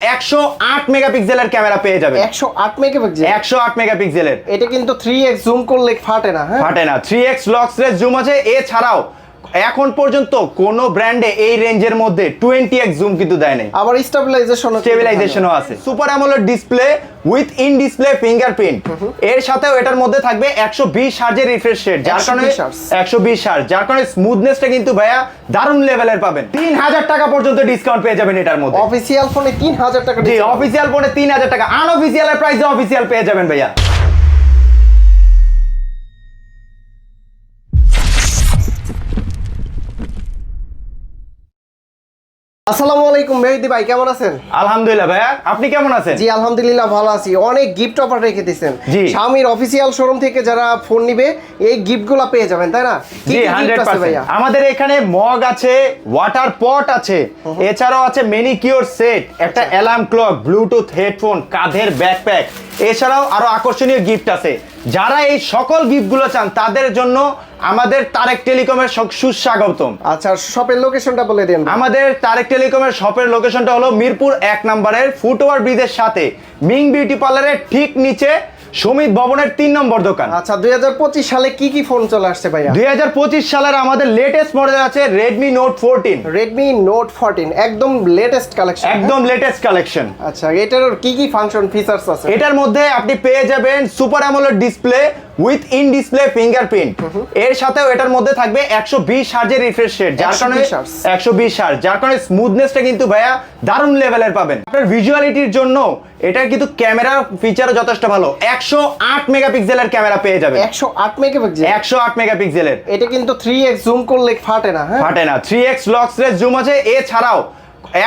একশো আট মেগাপিক্সেলের ক্যামেরা পেয়ে যাবে একশো আট মেগাপিক্সেল? একশো আট মেগাপিক্সেলের। এটা কিন্তু থ্রি এক্স জুম করলে ফাটে না হ্যাঁ? ফাটে না। Three x lossless zoom আছে। এছাড়াও এখন পর্যন্ত কোন ব্র্যান্ডে এই রেঞ্জের মধ্যে টোয়েন্টি এক্স জুম কিন্তু দেয় নাই। আবার স্টেবিলাইজেশন স্টেবিলাইজেশনও আছে। Super AMOLED display with in display fingerprint এর সাথেও এটার মধ্যে থাকবে একশো বিশ হার্জের রিফ্রেশ রেট যার কারণে। একশো বিশ হার্জ। যার কারণে স্মুথনেসটা কিন্তু ভাইয়া দারুণ লেভেলের পাবেন। তিন হাজার টাকা পর্যন্ত ডিসকাউন্ট পেয়ে যাবেন এটার মধ্যে। অফিসিয়াল ফোনে তিন হাজার টাকা জি। অফিসিয়াল ফোনে তিন হাজার টাকা। আনঅফিসিয়াল প্রাইসে অফিসিয়াল পেয়ে যাবেন ভাইয়া। আসসালামু আলাইকুম মেহেদি ভাই কেমন আছেন? আলহামদুলিল্লাহ ভাইয়া আপনি কেমন আছেন? জি আলহামদুলিল্লাহ ভালো আছি। অনেক গিফট অফার রেখে দিয়েছেন। স্বামীর অফিসিয়াল শোরুম থেকে যারা ফোন নিবে এই গিফটগুলো পেয়ে যাবেন তাই না? জি কি gift হান্ড্রেড আছে ভাইয়া? আমাদের এখানে মগ আছে ওয়াটার পট আছে এছাড়াও আছে মেনিকিওর সেট একটা অ্যালার্ম ক্লক ব্লুটুথ হেডফোন কাঁধের ব্যাকপ্যাক এছাড়াও আরও আকর্ষণীয় গিফট আছে। যারা এই সকল গিফটগুলো চান তাদের জন্য আমাদের তারেক টেলিকমের সুস্বাগতম। আচ্ছা শপের লোকেশনটা বলে দিন। আমাদের তারেক টেলিকমের শপের লোকেশনটা হলো মিরপুর এক নম্বরের ফুটওভার ব্রিজের সাথে। মিং বিউটি পার্লারের ঠিক নিচে সমিত ভবনের তিন নম্বর দোকান। আচ্ছা দুই হাজার পঁচিশ সালে কি কি ফোন চলে আসছে ভাইয়া? দুই সালের আমাদের লেটেস্ট মডেল আছে Redmi Note fourteen Redmi Note fourteen একদম লেটেস্ট কালেকশন একদম লেটেস্ট কালেকশন আচ্ছা এটার কি কি ফাংশন ফিচার্স আছে? এটার মধ্যে আপনি পেয়ে যাবেন super AMOLED display with in display fingerprint. এর সাথেও এটার মধ্যে থাকবে একশো বিশ হার্জের রিফ্রেশ রেট যার কারণে একশো বিশ হার্জ। যার কারণে স্মুথনেসটা কিন্তু ভাইয়া দারুণ লেভেলের পাবেন। আপনার ভিজুয়ালিটির জন্য এটার কিন্তু ক্যামেরা ফিচারও যথেষ্ট ভালো। একশো আট মেগাপিক্সেলের ক্যামেরা পেয়ে যাবে একশো আট মেগাপিক্সেল একশো আট মেগাপিক্সেলের এটা কিন্তু থ্রি এক্স জুম করলে ফাটে না হ্যাঁ? ফাটে না। Three x lossless zoom আছে। এছাড়াও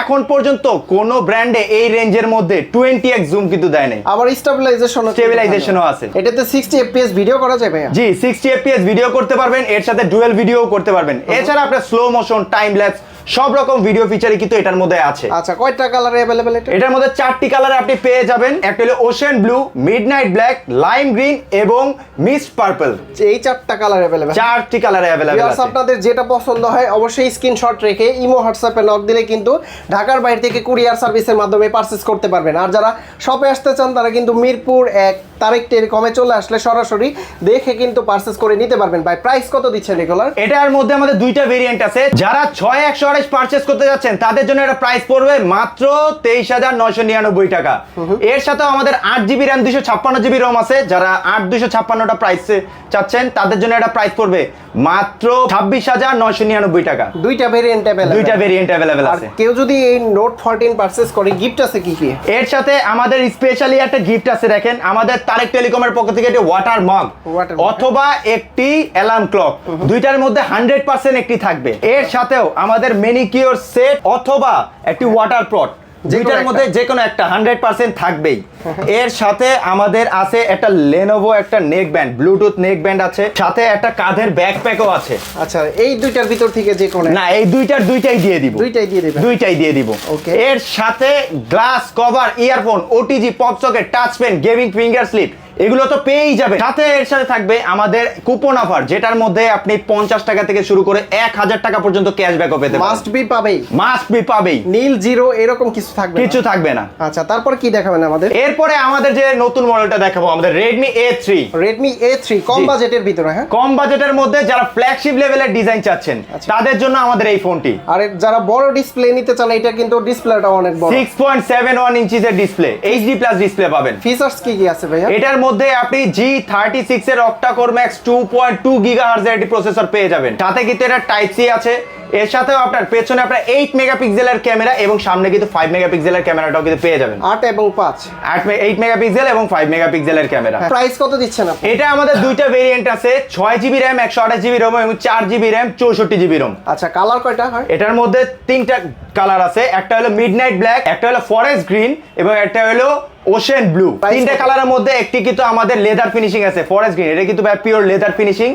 এখন পর্যন্ত কোন ব্র্যান্ডে এই রেঞ্জের মধ্যে টোয়েন্টি এক্স জুম কিন্তু দেয় নাই। আবার স্টেবিলাইজেশন Stabilization-ও আছে। এটাতে সিক্সটি এফপিএস ভিডিও করা যাবে? জি সিক্সটি এফপিএস ভিডিও করতে পারবেন এর সাথে ডুয়েল ভিডিও করতে পারবেন। এছাড়া আপনার স্লো মোশন টাইম ল্যাপস সব রকম ভিডিও ফিচারই কিন্তু এটার মধ্যে আছে। আচ্ছা কয়টা কালার অ্যাভেলেবেল এটা? এটার মধ্যে চারটি কালারে আপনি পেয়ে যাবেন। একটা হলো ocean blue midnight black lime green এবং মিস্ট পার্পল এই চারটা কালার অ্যাভেলেবেল চারটি কালারে অ্যাভেলেবল আছে। আপনাদের যেটা পছন্দ হয় অবশ্যই স্ক্রিনশট রেখে ইমো হোয়াটসঅ্যাপে নক দিলে কিন্তু ঢাকার বাইরে থেকে কুরিয়ার সার্ভিসের মাধ্যমে পারচেস করতে পারবেন। আর যারা শপে আসতে চান তারা কিন্তু মিরপুর এক তারিখ কমে চলে আসলে সরাসরি দেখে কিন্তু পারচেস করে নিতে পারবেন। ভাই প্রাইস কত দিচ্ছেন এগুলোর? এটার মধ্যে আমাদের দুইটা ভেরিয়েন্ট আছে। যারা ছয় একশো আড়াইশ পারচেস করতে যাচ্ছেন তাদের জন্য এটা প্রাইস পড়বে মাত্র তেইশ হাজার নয়শো নিরানব্বই টাকা। এর সাথে আমাদের আট জিবি র্যাম দুশো ছাপ্পান্ন জিবি রোম আছে। যারা আট দুশো ছাপ্পান্নটা প্রাইস চাচ্ছেন তাদের জন্য এটা প্রাইস পড়বে মাত্র ছাব্বিশ হাজার নয়শো নিরানব্বই টাকা। দুইটা ভেরিয়েন্ট অ্যাভেলেবল দুইটা ভেরিয়েন্ট অ্যাভেলেবেল আছে। কেউ যদি এই নোট ফোরটিন পারচেস করে গিফট আছে কি কি? এর সাথে আমাদের স্পেশালি একটা গিফট আছে দেখেন। আমাদের তারেক টেলিকমের পক্ষ থেকে একটি ওয়াটার মগ অথবা একটি অ্যালার্ম ক্লক দুইটার মধ্যে হান্ড্রেড পার্সেন্ট একটি থাকবে। এর সাথেও আমাদের মেনিকিওর সেট অথবা একটি ওয়াটার পট দুইটার মধ্যে যে কোনো একটা হান্ড্রেড পার্সেন্ট থাকবেই। এর সাথে আমাদের আছে একটা লেনোভো একটা neck band Bluetooth neck band আছে সাথে একটা কাঁধের ব্যাকপ্যাকও আছে। আচ্ছা এই দুইটার ভিতর থেকে যে কোনো না এই দুইটার দুইটাই দিয়ে দিব। দুইটাই দিয়ে দিব দুইটাই দিয়ে দিব। ওকে এর সাথে glass cover earphone OTG pop socket touch pen gaming finger sleeve এগুলো তো পেয়েই যাবে। সাথে এর সাথে থাকবে আমাদের কুপন অফার যেটার মধ্যে আপনি পঞ্চাশ টাকা থেকে শুরু করে এক হাজার টাকা পর্যন্ত ক্যাশব্যাকও পেতে মাস্ট বি পাবেই। মাস্ট বি পাবেই। নীল জিরো এরকম কিছু থাকবে কিছু থাকবে না। আচ্ছা তারপর কি দেখাবেন আমাদের? এরপরে আমাদের যে নতুন মডেলটা দেখাবো আমাদের Redmi A three Redmi A three কম বাজেটের ভিতরে হ্যাঁ? কম বাজেটের মধ্যে যারা ফ্ল্যাগশিপ লেভেলের ডিজাইন চাচ্ছেন আচ্ছা। তাদের জন্য আমাদের এই ফোনটি আর যারা বড় ডিসপ্লে নিতে চান এটা কিন্তু ডিসপ্লেটা অনেক বড়। সিক্স পয়েন্ট সেভেন ওয়ান ইঞ্চিসের ডিসপ্লে এইচডি প্লাস ডিসপ্লে পাবেন। ফিচার্স কি কি আছে ভাইয়া? এটার মধ্যে আপনি জি থার্টি সিক্স এর octa core max two point two giga হার্জের একটি প্রসেসর পেয়ে যাবেন। সাথে কিন্তু এটা টাইপ সি আছে। এর সাথেও আপনার পেছনে আপনার এইট মেগাপিক্সেলের ক্যামেরা এবং সামনে কিন্তু ফাইভ মেগাপিক্সেলের ক্যামেরাটাও কিন্তু পেয়ে যাবেন। আট এবং পাঁচ। আট এইট মেগাপিক্সেল এবং ফাইভ মেগাপিক্সেলের ক্যামেরা প্রাইস কত দিচ্ছেন এটা আমাদের দুইটা ভেরিয়েন্ট আছে। ছয় জিবি র্যাম একশো আঠাশ জিবি রোম এবং চার জিবি র্যাম চৌষট্টি জিবি রোম আচ্ছা কালার কয়টা হয়? এটার মধ্যে তিনটা কালার আছে। একটা হলো মিডনাইট ব্ল্যাক একটা হলো ফরেস্ট গ্রিন এবং একটা হলো ওশেন ব্লু তিনটা কালারের মধ্যে একটি কিন্তু আমাদের লেদার ফিনিশিং আছে ফরেস্ট গ্রিন এটা কিন্তু পিওর লেদার ফিনিশিং।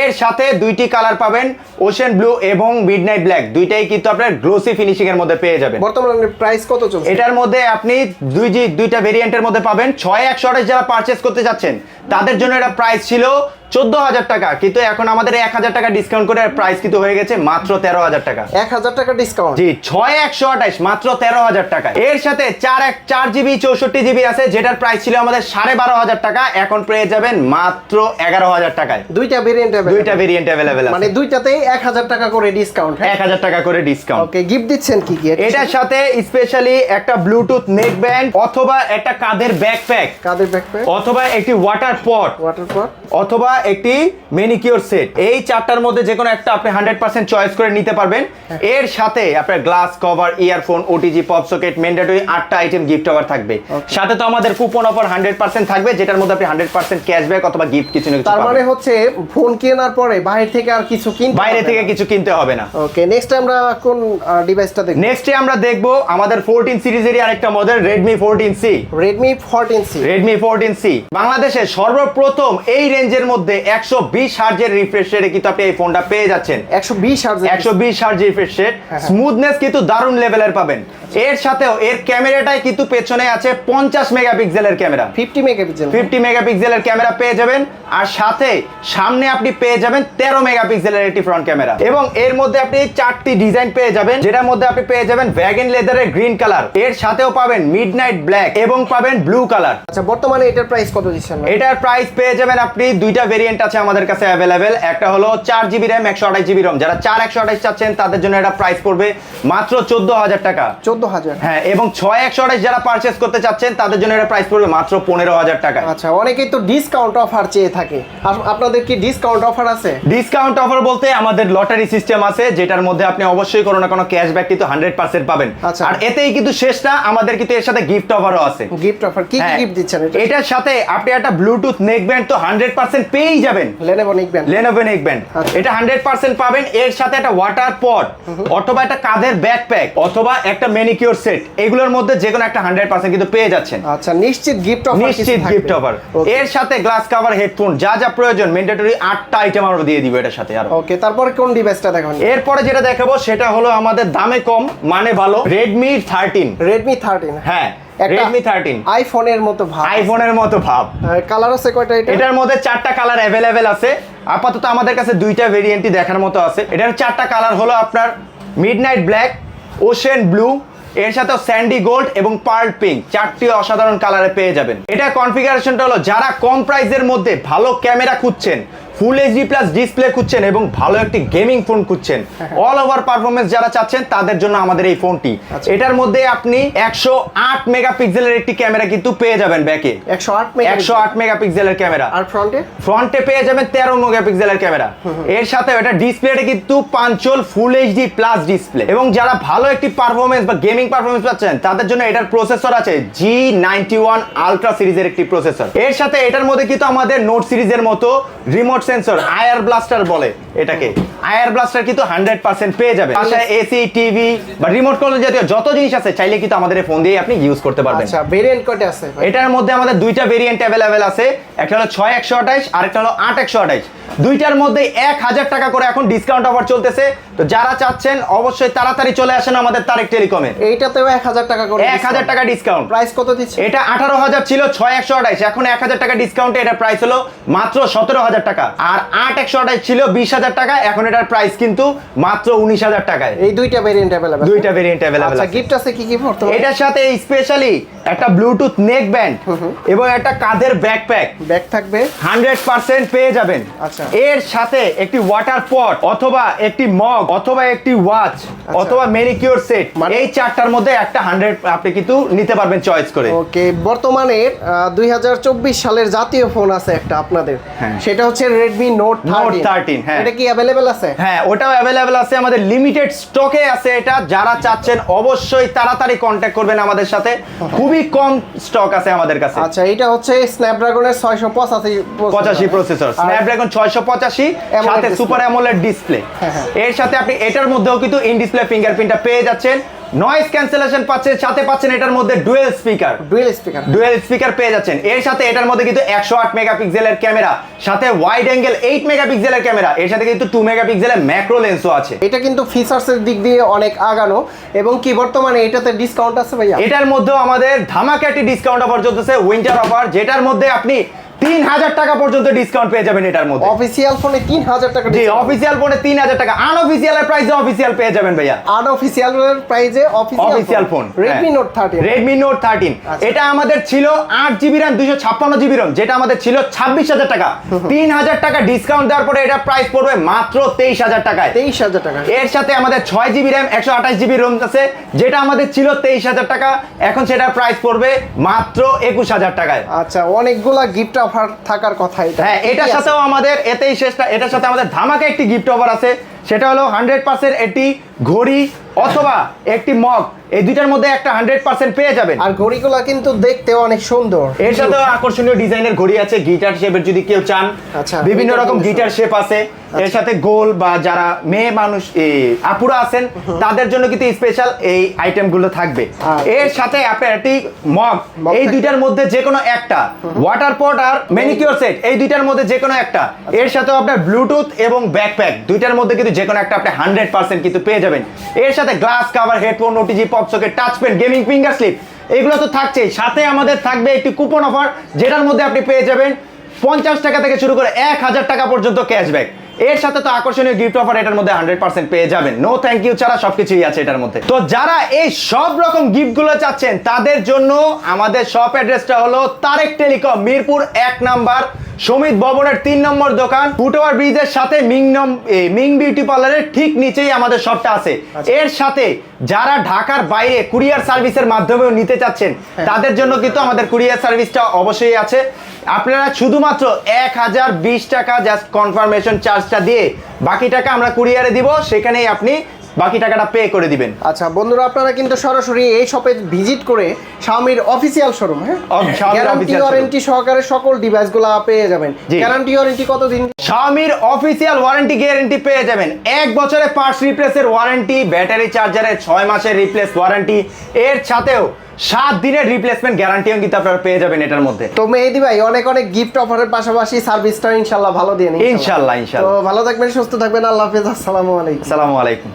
এর সাথে দুইটি কালার পাবেন ওশেন ব্লু এবং মিডনাইট ব্ল্যাক দুইটাই কিন্তু আপনার গ্লোসি ফিনিশিং এর মধ্যে পেয়ে যাবেন। বর্তমানে প্রাইস কত চলছে? এটার মধ্যে আপনি দুই জি দুইটা ভেরিয়েন্টের মধ্যে পাবেন। ছয় একশো যারা পারচেস করতে যাচ্ছেন তাদের জন্য এটা প্রাইস ছিল চোদ্দ হাজার টাকা কিন্তু এখন আমাদের এক হাজার টাকা ডিসকাউন্ট করে প্রাইস কিন্তু হয়ে গেছে মাত্র তেরো হাজার টাকা। এক হাজার টাকা ডিসকাউন্ট জি ছয় একশো আঠাশ মাত্র তেরো হাজার টাকা। এর সাথে চার এক চার জিবি চৌষট্টি জিবি আছে যেটার প্রাইস ছিল আমাদের সাড়ে বারো হাজার টাকা এখন পেয়ে যাবেন মাত্র এগারো হাজার টাকায়। দুইটা ভেরিয়েন্ট দুইটা ভেরিয়েন্ট অ্যাভেলেবেল মানে দুইটাতেই এক হাজার টাকা করে ডিসকাউন্ট এক হাজার টাকা করে ডিসকাউন্ট ওকে গিফট দিচ্ছেন কি কি? এটার সাথে স্পেশালি একটা ব্লুটুথ নেক ব্যান্ড অথবা একটা কাঁধের ব্যাকপ্যাক কাদের ব্যাকপ্যাক অথবা একটি ওয়াটার পট ওয়াটার পট অথবা একটি মেনিকিওর সেট এই চারটার মধ্যে যে কোনো একটা আপনি হান্ড্রেড পার্সেন্ট চয়েস করে নিতে পারবেন। এর সাথে আপনার glass cover earphone OTG pop socket mandatory আটটা আইটেম গিফট অফার থাকবে। সাথে তো আমাদের কুপন অফার হান্ড্রেড পার্সেন্ট থাকবে যেটার মধ্যে আপনি হান্ড্রেড পার্সেন্ট ক্যাশব্যাক অথবা গিফট কিছু না তার মানে হচ্ছে ফোন কেনার পরে বাইরে থেকে আর কিছু কিনতে বাইরে থেকে কিছু কিনতে হবে না। ওকে নেক্সট আমরা কোন ডিভাইসটা দেখব? নেক্সটে আমরা দেখব আমাদের ফোরটিন সিরিজেরই আরেকটা model Redmi fourteen C Redmi fourteen C Redmi fourteen C বাংলাদেশে সর্বপ্রথম এই রেঞ্জের মধ্যে একশো বিশ হার্জের রিফ্রেশ রেটে কিন্তু আপনি এই ফোনটা পেয়ে যাচ্ছেন। একশো বিশ হার্জ একশো বিশ হার্জ রিফ্রেশ রেট। স্মুথনেস কিন্তু দারুণ লেভেলের পাবেন। এর সাথেও এর ক্যামেরাটাই কিন্তু পেছনে আছে পঞ্চাশ মেগাপিক্সেলের ক্যামেরা। Fifty megapixel. ফিফটি মেগাপিক্সেলের ক্যামেরা পেয়ে যাবেন আর সাথে সামনে আপনি পেয়ে যাবেন তেরো মেগাপিক্সেলের একটি ফ্রন্ট ক্যামেরা। এবং এর মধ্যে আপনি চারটি ডিজাইন পেয়ে যাবেন যেটার মধ্যে আপনি পেয়ে যাবেন ভ্যাগন লেদারের গ্রিন কালারের সাথেও পাবেন মিডনাইট ব্ল্যাক এবং পাবেন ব্লু কালার আচ্ছা বর্তমানে এটার প্রাইস কত দিচ্ছেন? এটার প্রাইস পেয়ে যাবেন আপনি দুইটা ভেরিয়েন্ট আছে আমাদের কাছে অ্যাভেলেবেল একটা হলো চার জিবি র্যাম একশো আঠাশ জিবি রম যারা চার একশো আঠাশ চাচ্ছেন তাদের জন্য এটা প্রাইস পড়বে মাত্র চোদ্দ হাজার টাকা। চোদ্দ হাজার। হ্যাঁ এবং ছয় একশো আঠাশ যারা পারচেস করতে চাচ্ছেন তাদের জন্য এটা প্রাইস পড়বে মাত্র পনেরো হাজার টাকা আচ্ছা অনেকেই তো ডিসকাউন্ট অফার চেয়ে থাকে। আপনাদের কি ডিসকাউন্ট অফার আছে? ডিসকাউন্ট অফার বলতে আমাদের লটারি সিস্টেম আছে যেটার মধ্যে আপনি অবশ্যই কোনো না কোনো ক্যাশব্যাক কিন্তু হান্ড্রেড পার্সেন্ট পাবেন। আচ্ছা। আর এতেই কিন্তু শেষ না আমাদের কিন্তু এর সাথে গিফট অফারও আছে। গিফট অফার কি কি হ্যাঁ, গিফট দিচ্ছেন এটার সাথে আপনি একটা ব্লুটুথ নেক ব্যান্ড তো হান্ড্রেড পার্সেন্ট পেয়েই যাবেন। Lenovo neckband Lenovo neck band. এটা হান্ড্রেড পার্সেন্ট পাবেন এর সাথে একটা ওয়াটার পট অথবা একটা কাঁধের ব্যাকপ্যাক অথবা একটা মেনিকিওর সেট এগুলোর মধ্যে যে কোনো একটা হান্ড্রেড পার্সেন্ট কিন্তু পেয়ে যাচ্ছেন। আচ্ছা নিশ্চিত গিফট অফার নিশ্চিত গিফট অফার এর সাথে গ্লাস কভার হেডফোন যা যা প্রয়োজন ম্যান্ডেটরি আটটা আইটেম আমরা দিয়ে দিব এটার সাথে আর। ওকে তারপরে কোন ডিভাইসটা দেখুন? এরপরে যেটা দেখাবো সেটা হলো আমাদের দামে কম মানে ভালো রেডমি থার্টিন রেডমি থার্টিন হ্যাঁ রেডমি থার্টিন আইফোনের মতো ভাব। আইফোনের মতো ভাব। কালার আছে কয়টা এটা এটার মধ্যে চারটা কালার অ্যাভেলেবেল আছে। আপাতত আমাদের কাছে দুইটা ভেরিয়েন্টই দেখার মতো আছে। এটার চারটা কালার হলো আপনার মিডনাইট ব্ল্যাক ওশেন ব্লু এর সাথে স্যান্ডি গোল্ড এবং পার্ল পিঙ্ক, চারটি অসাধারণ কালারে পেয়ে যাবেন। এটা কনফিগারেশনটা হলো যারা কম প্রাইসের মধ্যে ভালো ক্যামেরা খুঁজছেন ফুল এইচডি প্লাস ডিসপ্লে খুঁজছেন এবং ভালো একটি গেমিং ফোন খুঁজছেন। অল ওভার পারফরমেন্স যারা চাচ্ছেন তাদের জন্য আমাদের এই ফোনটি আচ্ছা। এটার মধ্যে আপনি একশো আট মেগাপিক্সেলের একটি ক্যামেরা কিন্তু পেয়ে যাবেন ব্যাকে একশো আট একশো আট মেগাপিক্সেলের ক্যামেরা আর ফ্রন্টে ফ্রন্টে পেয়ে যাবেন তেরো মেগাপিক্সেলের ক্যামেরা এর সাথে এটা ডিসপ্লেটা কিন্তু punch hole full HD plus display এবং যারা ভালো একটি পারফরমেন্স বা গেমিং পারফরমেন্স পাচ্ছেন তাদের জন্য এটার প্রসেসর আছে জি নাইনটি ওয়ান আলট্রা সিরিজের একটি প্রসেসর এর সাথে এটার মধ্যে কিন্তু আমাদের নোট সিরিজের মতো রিমোট সেন্সর আয়ার ব্লাস্টার বলে এটাকে। আয়ার ব্লাস্টার কিন্তু হান্ড্রেড পার্সেন্ট পেয়ে যাবে। বাসায় এসি টিভি বা রিমোট কন্ট্রোল জাতীয় যত জিনিস আছে চাইলে কিন্তু আমাদের ফোন দিয়ে আপনি ইউজ করতে পারবেন। আচ্ছা ভেরিয়েন্ট কত আছে এটার মধ্যে আমাদের দুইটা ভেরিয়েন্ট অ্যাভেলেবেল আছে। একটা হলো ছয় একশো আঠাইশ আর একটা হলো আট একশো আঠাইশ দুইটার মধ্যে এক হাজার টাকা করে এখন ডিসকাউন্ট অফার চলতেছে। তো যারা চাচ্ছেন অবশ্যই তাড়াতাড়ি চলে আসেন আমাদের তারেক টেলিকমে। এইটাতেও এক হাজার টাকা করে এক হাজার টাকা ডিসকাউন্ট প্রাইস কত দিচ্ছে? এটা আঠারো হাজার ছিল ছয় একশো আঠাইশ এখন এক হাজার টাকা ডিসকাউন্টে এটার প্রাইস হলো মাত্র সতেরো হাজার টাকা। আর আট একশো আঠাইশ ছিল বিশ হাজার টাকা এখন এটার প্রাইস কিন্তু মাত্র উনিশ হাজার টাকায়। এই দুইটা ভেরিয়েন্ট অ্যাভেলেবল দুইটা ভেরিয়েন্ট অ্যাভেলেবেল আচ্ছা গিফট আছে কি কি বর্তমানে এটার সাথে স্পেশালি একটা ব্লুটুথ নেক ব্যান্ড এবং একটা কাঁধের ব্যাকপ্যাক ব্যাগ থাকবে। হান্ড্রেড পার্সেন্ট পেয়ে যাবেন। আচ্ছা। এর সাথে একটি ওয়াটার পট অথবা একটি মগ অথবা একটি ওয়াচ অথবা মেনিকিউর সেট মানে- এই চারটার মধ্যে একটা হান্ড্রেড আপনি কিন্তু নিতে পারবেন চয়েস করে। ওকে বর্তমানে দুই সালের জাতীয় ফোন আছে একটা আপনাদের। হ্যাঁ। সেটা হচ্ছে রেডমি নোট Note 13, হ্যাঁ। এটা কি অ্যাভেলেবেল আছে? হ্যাঁ ওটাও অ্যাভেলেবেল আছে। আমাদের লিমিটেড স্টকে আছে এটা। যারা চাচ্ছেন অবশ্যই তাড়াতাড়ি কন্ট্যাক্ট করবেন আমাদের সাথে। খুবই কম স্টক আছে আমাদের কাছে। আচ্ছা এটা হচ্ছে স্ন্যাপড্রাগনের ছয়শো পঁচাশি পঁচাশি প্রসেসর স্ন্যাপড্রাগন ছয়শো পঁচাশি AMOLED সাথে সুপার অ্যামোলেড ডিসপ্লে। এর সাথে আপনি এটার মধ্যেও কিন্তু ইন ডিসপ্লে ফিঙ্গারপ্রিন্টটা পেয়ে যাচ্ছেন। নয়েজ ক্যান্সেলেশন পাচ্ছেন সাথে পাচ্ছেন এটার মধ্যে dual speaker dual speaker dual speaker পেয়ে যাচ্ছেন। এর সাথে এটার মধ্যে কিন্তু একশো আট মেগাপিক্সেলের ক্যামেরা সাথে ওয়াইড অ্যাঙ্গেল এইট মেগাপিক্সেলের ক্যামেরা এর সাথে কিন্তু টু মেগাপিক্সেলের ম্যাক্রো লেন্সও আছে। এটা কিন্তু ফিচার্সের দিক দিয়ে অনেক আগানো এবং কি বর্তমানে এটাতে ডিসকাউন্ট আছে ভাইয়া? এটার মধ্যেও আমাদের ধামাকাটি ডিসকাউন্ট অফার চলতেছে উইন্টার অফার যেটার মধ্যে আপনি তিন হাজার টাকা পর্যন্ত ডিসকাউন্ট পেয়ে যাবেন এটার মধ্যে। অফিসিয়াল ফোনে তিন হাজার টাকা জি অফিসিয়াল ফোনে তিন হাজার টাকা। আনঅফিসিয়াল প্রাইসে অফিসিয়াল পেয়ে যাবেন ভাইয়া। Unofficial official official phone Redmi Note thirteen Redmi Note thirteen আচ্ছা। এটা আমাদের ছিল আট জিবি র্যাম দুশো জিবি রম যেটা আমাদের ছিল ছাব্বিশ হাজার টাকা। তিন হাজার টাকা ডিসকাউন্ট দেওয়ার পরে এটা প্রাইস পড়বে মাত্র তেইশ হাজার টাকায়। তেইশ হাজার টাকা। এর সাথে আমাদের ছয় জিবি র্যাম একশো আঠাশ জিবি রোম আছে যেটা আমাদের ছিল তেইশ হাজার টাকা। এখন সেটার প্রাইস পড়বে মাত্র একুশ হাজার টাকায়। আচ্ছা অনেকগুলা গিফট অফার থাকার কথা এটা। হ্যাঁ এটার সাথেও আমাদের এতেই শেষটা এটার সাথে আমাদের ধামাকা একটি গিফট অফার আছে। সেটা হলো হান্ড্রেড পার্সেন্ট একটি ঘড়ি অথবা একটি মগ এই দুইটার মধ্যে একটা হান্ড্রেড পার্সেন্ট পেয়ে যাবেন। আর ঘড়িগুলা কিন্তু দেখতে অনেক সুন্দর। এর সাথে আকর্ষণীয় ডিজাইনের ঘড়ি আছে গিটার শেপের যদি কেউ চান। আচ্ছা, বিভিন্ন রকম গিটার শেপ আছে? এর সাথে গোল বা যারা মেয়ে মানুষ আপুরা আছেন তাদের জন্য কিন্তু স্পেশাল এই আইটেমগুলো থাকবে এর সাথে একটি মগ মগ এই দুইটার মধ্যে যে কোনো একটা ওয়াটার পট আর ম্যানিকিউর সেট এই দুইটার মধ্যে যে কোনো একটা এর সাথে আপনার ব্লুটুথ এবং ব্যাকপ্যাক দুইটার মধ্যে কিন্তু যে কোনো একটা আপনি হান্ড্রেড পার্সেন্ট কিন্তু পেয়ে যাবেন এর সাথে glass cover headphone OTG pop socket touch pen gaming finger sleeve এগুলো তো থাকছেই। সাথে আমাদের থাকবে একটি কুপন অফার যেটার মধ্যে আপনি পেয়ে যাবেন পঞ্চাশ টাকা থেকে শুরু করে এক হাজার টাকা পর্যন্ত ক্যাশব্যাক এর সাথে তো আকর্ষণীয় গিফট অফার এটার মধ্যে হান্ড্রেড পার্সেন্ট পেয়ে যাবেন। নো থ্যাংক ইউ ছাড়া সবকিছুই আছে এটার মধ্যে। তো যারা এই সব রকম গিফটগুলো চাচ্ছেন, তাদের জন্য আমাদের শপ অ্যাড্রেসটা হলো তারেক টেলিকম, মিরপুর এক নাম্বার সমিত ভবনের তিন নম্বর দোকান ফুটওভার ব্রিজের সাথে মিং মিং বিউটি পার্লারের ঠিক নিচেই আমাদের শপটা আছে। এর সাথে যারা ঢাকার বাইরে কুরিয়ার সার্ভিসের মাধ্যমেও নিতে চাচ্ছেন তাদের জন্য কিন্তু আমাদের কুরিয়ার সার্ভিসটা অবশ্যই আছে। আপনারা শুধুমাত্র এক হাজার বিশ টাকা জাস্ট কনফার্মেশন চার্জটা দিয়ে বাকি টাকা আমরা কুরিয়ারে দিব। সেখানেই আপনি বাকি টাকাটা পে করে দিবেন। আচ্ছা বন্ধুরা আপনারা কিন্তু সরাসরি এই শপে ভিজিট করে Xiaomi অফিসিয়াল শোরুম হ্যাঁ? গ্যারান্টি ওয়ারেন্টি সহকারে সকল ডিভাইসগুলো পেয়ে যাবেন। গ্যারান্টি ওয়ারেন্টি কতদিন? শাওমির অফিসিয়াল ওয়ারেন্টি গ্যারেন্টি পেয়ে যাবেন। এক বছরের পার্টস রিপ্লেসের ওয়ারেন্টি ব্যাটারি চার্জারের ছয় মাসের রিপ্লেস ওয়ারেন্টি এর সাথেও সাত দিনের রিপ্লেসমেন্ট গ্যারান্টিও কিন্তু আপনারা পেয়ে যাবেন এটার মধ্যে। তো মেহেদি ভাই অনেক অনেক গিফট অফারের পাশাপাশি সার্ভিসটা ইনশাল্লাহ ভালো দিয়ে ইনশাল্লাহ, ইনশাল্লাহ। তো ভালো থাকবেন সুস্থ থাকবেন। আল্লাহ হাফেজ। আসসালামু আলাইকুম। আসসালামু আলাইকুম।